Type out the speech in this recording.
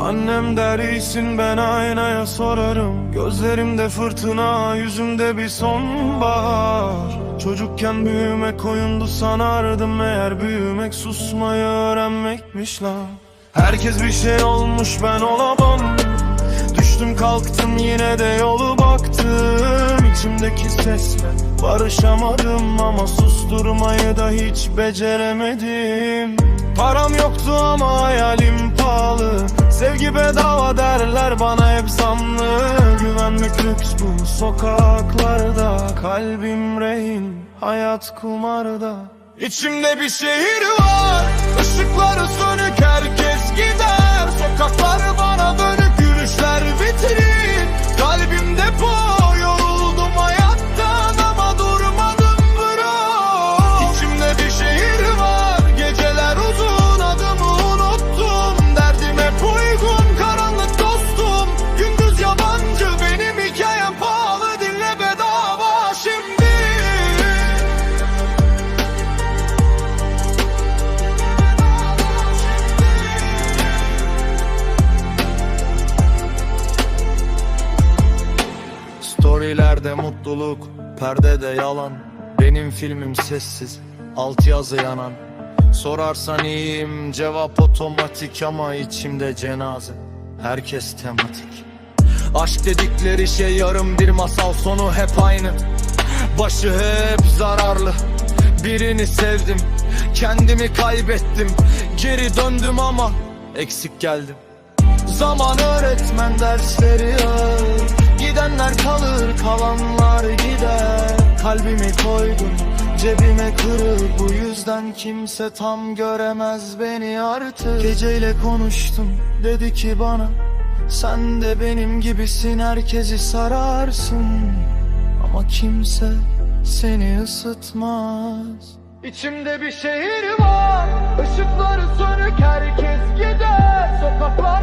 Annem der iyisin ben aynaya sorarım. Gözlerimde fırtına yüzümde bir sonbahar. Çocukken büyümek oyundu sanardım Meğer büyümek susmayı öğrenmekmiş lan. Herkes bir şey olmuş ben olamam. Düştüm kalktım yine de yolu baktım. İçimdeki sesle barışamadım Ama susturmayı da hiç beceremedim. Param yoktu ama hayalim pahalı Sevgi bedava derler bana hep zamlı Güvenmek lüks bu sokaklarda Kalbim rehin hayat kumarda. İçimde bir şehir var Işıkları Storylerde mutluluk, perdede yalan. Benim filmim sessiz, altyazı yanan. Sorarsan iyiyim, cevap otomatik ama içimde cenaze. Herkes tematik. Aşk dedikleri şey yarım bir masal sonu hep aynı. Başı hep zararlı. Birini sevdim Kendimi kaybettim. Geri döndüm ama eksik geldim. Zaman öğretmen dersleri ağır Gidenler kalır kalanlar gider. Kalbimi koydum cebime kırık Bu yüzden kimse tam göremez beni artık. Geceyle konuştum dedi ki bana Sen de benim gibisin herkesi sararsın. Ama kimse seni ısıtmaz. İçimde bir şehir var Işıkları sönük herkes gider. Sokaklar